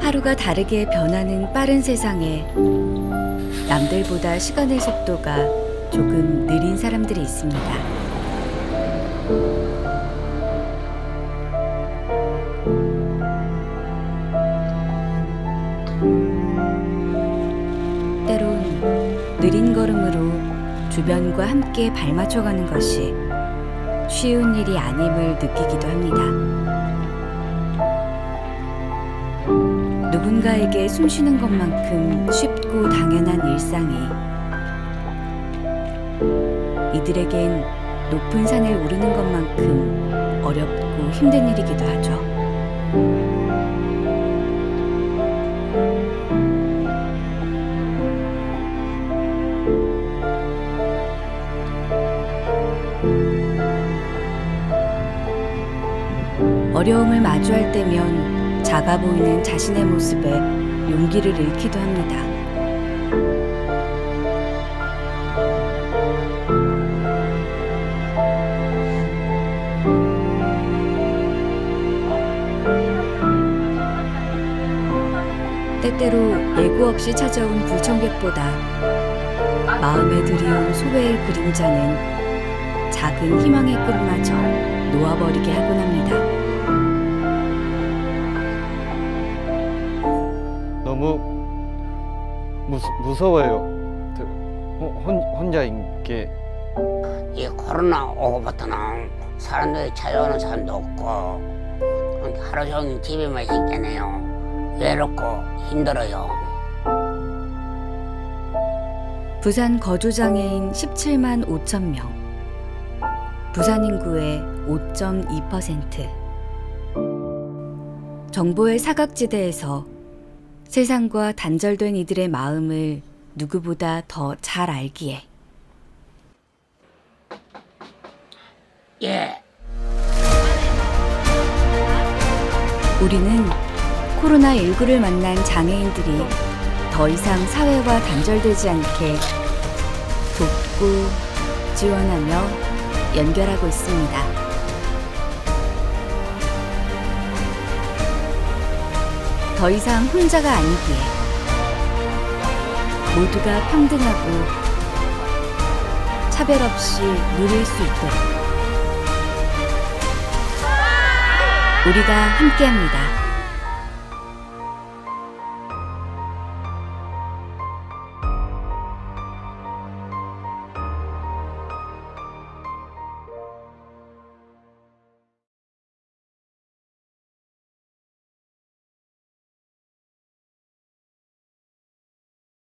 하루가 다르게 변하는 빠른 세상에 남들보다 시간의 속도가 조금 느린 사람들이 있습니다. 때론 느린 걸음으로 주변과 함께 발맞춰가는 것이 쉬운 일이 아님을 느끼기도 합니다. 누군가에게 숨쉬는 것만큼 쉽고 당연한 일상이 이들에겐 높은 산을 오르는 것만큼 어렵고 힘든 일이기도 하죠. 어려움을 마주할 때면 작아 보이는 자신의 모습에 용기를 잃기도 합니다. 때때로 예고 없이 찾아온 불청객보다 마음에 들이온 소외의 그림자는 작은 희망의 끝마저 놓아버리게 하곤 합니다. 너무 무서, 무서워요. 혼, 혼자인 게 이 코로나 오고부터는 사람들이 찾아오는 사람도 없고 하루 종일 집에만 있겠네요. 외롭고 힘들어요. 부산 거주장애인 17만 5천 명. 부산 인구의 5.2%. 정보의 사각지대에서 세상과 단절된 이들의 마음을 누구보다 더 잘 알기에 예, 우리는 코로나19를 만난 장애인들이 더 이상 사회와 단절되지 않게 돕고 지원하며 연결하고 있습니다. 더 이상 혼자가 아니기에 모두가 평등하고 차별 없이 누릴 수 있도록 우리가 함께합니다.